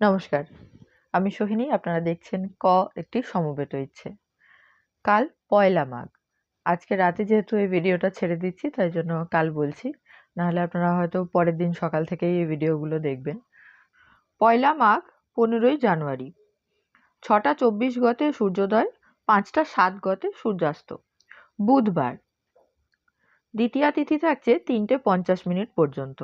নমস্কার। আমি সোহিনী, আপনারা দেখছেন ক, একটি সমবেত ইচ্ছে। কাল পয়লা মাঘ। আজকে রাতে যেহেতু এই ভিডিওটা ছেড়ে দিচ্ছি, তাই জন্য কাল বলছি। নাহলে আপনারা হয়তো পরের দিন সকাল থেকেই এই ভিডিওগুলো দেখবেন। পয়লা মাঘ, পনেরোই জানুয়ারি। ছটা চব্বিশ গতে সূর্যোদয়, পাঁচটা সাত গতে সূর্যাস্ত। বুধবার। দ্বিতীয়া তিথি থাকছে তিনটে পঞ্চাশ মিনিট পর্যন্ত।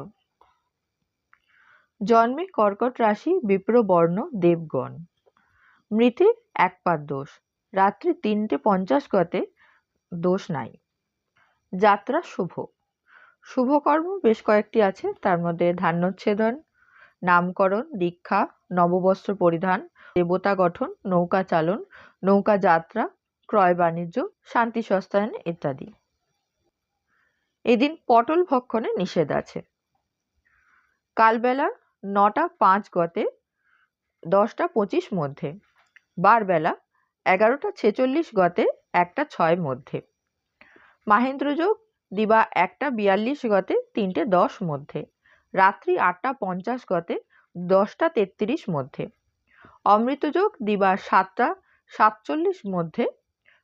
জন্মে কর্কট রাশি বিপ্রবর্ণ দেবগণ। মৃতে একপাত দোষ। রাত্রি তিনটে পঞ্চাশ গতে দোষ নাই। যাত্রা শুভ। শুভকর্ম বেশ কয়েকটি আছে, তার মধ্যে ধান্যচ্ছেদন, নামকরণ, দীক্ষা, নববস্ত্র পরিধান, দেবতা গঠন, নৌকা চালন, নৌকা যাত্রা, ক্রয় বাণিজ্য, শান্তি সস্তায়ন ইত্যাদি। এদিন পটল ভক্ষণে নিষেধ আছে। কালবেলা নটা পাঁচ গতে, দশটা পঁচিশ মধ্যে, বারবেলা এগারোটা ছেচল্লিশ গতে, একটা ছয় মধ্যে। মাহেন্দ্রযোগ দিবা একটা বিয়াল্লিশ গতে, তিনটে দশ মধ্যে। রাত্রি আটটা পঞ্চাশ গতে, দশটা তেত্রিশ মধ্যে। অমৃতযোগ দিবা সাতটা সাতচল্লিশ মধ্যে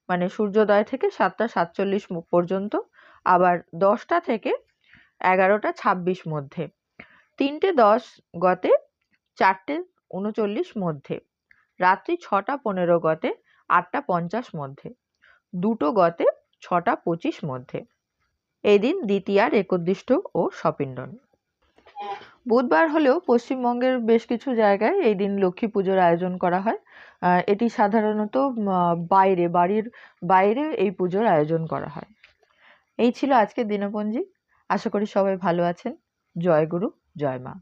মানে সূর্যোদয় থেকে সাতটা সাতচল্লিশ পর্যন্ত, আবার দশটা থেকে এগারোটা ছাব্বিশ মধ্যে। তিনটে দশ গতে, চারটে উনচল্লিশ মধ্যে, রাত্রি ছটা পনেরো গতে, আটটা পঞ্চাশ মধ্যে, দুটো গতে, ছটা পঁচিশ মধ্যে। এদিন দ্বিতীয়ার একদিষ্ট ও সপিণ্ডন বুধবার হলেও পশ্চিমবঙ্গের বেশ কিছু জায়গায় এই দিন লক্ষ্মী পুজোর আয়োজন করা হয়। এটি সাধারণত বাইরে, বাড়ির বাইরে এই পুজোর আয়োজন করা হয়। এই ছিল আজকের দিনপঞ্জি আশা করি সবাই ভালো আছেন। জয় গুরু। জয় মা।